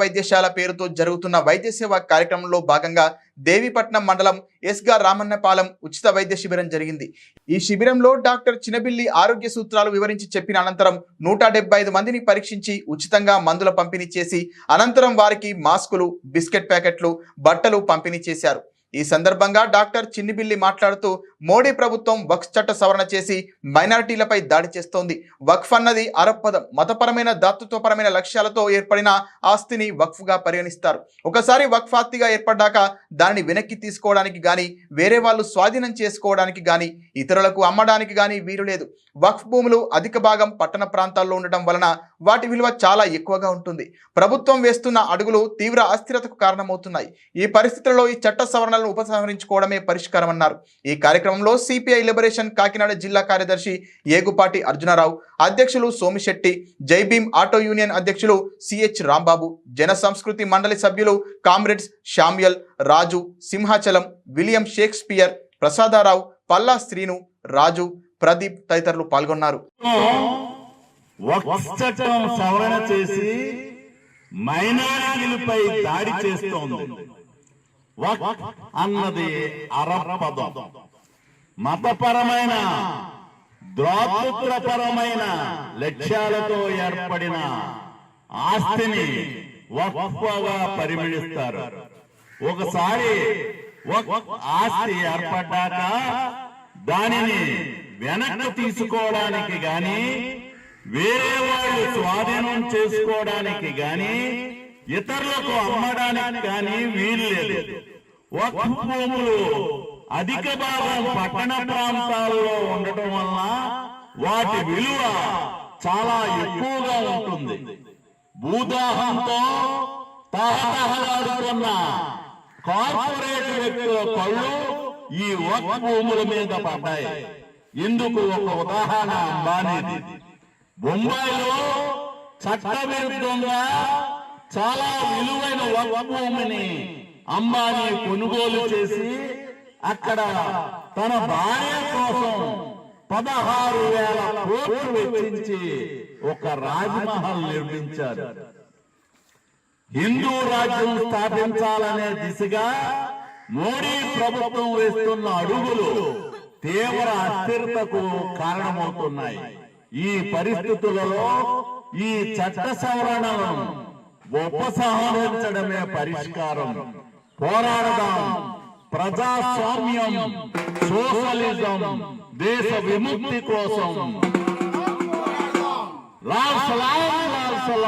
వైద్యశాల పేరుతో జరుగుతున్న వైద్య సేవ కార్యక్రమంలో భాగంగా దేవీపట్నం మండలం ఎస్గా రామన్నపాలెం ఉచిత వైద్య శిబిరం జరిగింది. ఈ శిబిరంలో డాక్టర్ చినబిల్లి ఆరోగ్య సూత్రాలు వివరించి చెప్పిన అనంతరం నూట ఐదు మందిని పరీక్షించి ఉచితంగా మందుల పంపిణీ చేసి అనంతరం వారికి మాస్కులు బిస్కెట్ ప్యాకెట్లు బట్టలు పంపిణీ చేశారు. ఈ సందర్భంగా డాక్టర్ చిన్నిబిల్లి మాట్లాడుతూ మోడీ ప్రభుత్వం వక్ఫ్ చట్ట సవరణ చేసి మైనారిటీలపై దాడి చేస్తోంది. వక్ఫ్ అన్నది అరప్పదం మతపరమైన దాతృత్వపరమైన లక్ష్యాలతో ఏర్పడిన ఆస్తిని వక్ఫ్గా పరిగణిస్తారు. ఒకసారి వక్ఫ్ ఆస్తిగా ఏర్పడ్డాక దానిని వెనక్కి తీసుకోవడానికి కానీ వేరే వాళ్ళు స్వాధీనం చేసుకోవడానికి గాని ఇతరులకు అమ్మడానికి గాని వీలు లేదు. వక్ఫ్ భూములు అధిక భాగం పట్టణ ప్రాంతాల్లో ఉండటం వలన వాటి విలువ చాలా ఎక్కువగా ఉంటుంది. ప్రభుత్వం వేస్తున్న అడుగులు తీవ్ర అస్థిరతకు కారణమవుతున్నాయి. ఈ పరిస్థితుల్లో ఈ చట్ట సవరణ సవరణలను ఉపసంహరించుకోవడమే పరిష్కారం అన్నారు ఈ కార్యక్రమంలో సిపిఐ లిబరేషన్ కాకినాడ జిల్లా కార్యదర్శి ఏగుపాటి అర్జునరావు అధ్యక్షులు సోమిశెట్టి జైభీం ఆటో యూనియన్ అధ్యక్షులు సిహెచ్ రాంబాబు జన సంస్కృతి మండలి సభ్యులు comrades Samuel Raju Simhachalam William Shakespeare Prasadarao Palla Srinu Raju Pradeep తదితరులు పాల్గొన్నారు. సవరణ చేసి మైనారిటీలపై దాడి చేస్తోంది. అన్నది అరబ్ పదం మతపరమైన ద్రోతృపరమైన లక్ష్యాలతో ఏర్పడిన ఆస్తిని వక్ఫగా పరిగణిస్తారు ఒకసారి ఆస్తి ఏర్పడ్డాక దానిని వెనక్కి తీసుకోవడానికి గాని వేరే వాళ్ళు స్వాధీనం చేసుకోవడానికి గాని ఇతరులకు అమ్మడానికి కానీ వీలు లేదు. వక్ఫ్ భూములు అధిక భాగం పట్టణ ప్రాంతాల్లో ఉండటం వలన వాటి విలువ చాలా ఎక్కువగా ఉంటుంది. భూదాహంతో తహతహలాడుతున్న కార్పొరేట్ వ్యక్తుల కళ్ళు ఈ వక్ఫ్ భూముల మీద పడ్డాయి. ఇందుకు ఒక ఉదాహరణ అంబానీది. బొంబాయిలో చట్టవిరుద్ధంగా చాలా విలువైన భూమిని అంబానీ కొనుగోలు చేసి అక్కడ తన భార్య కోసం పదహారు వేల కోట్లు వెచ్చించి ఒక రాజమహల్ నిర్మించారు. హిందూ రాజ్యం స్థాపించాలనే దిశగా మోడీ ప్రభుత్వం వేస్తున్న అడుగులు తీవ్ర అస్థిరతకు కారణమవుతున్నాయి. ఈ పరిస్థితులలో ఈ చట్ట సవరణలను ఉపసంహరించడమే పరిష్కారం. పోరాడదాం. ప్రజాస్వామ్యం సోషలిజం దేశ విముక్తి కోసం. లాల్ సలాం లాల్ సలాం.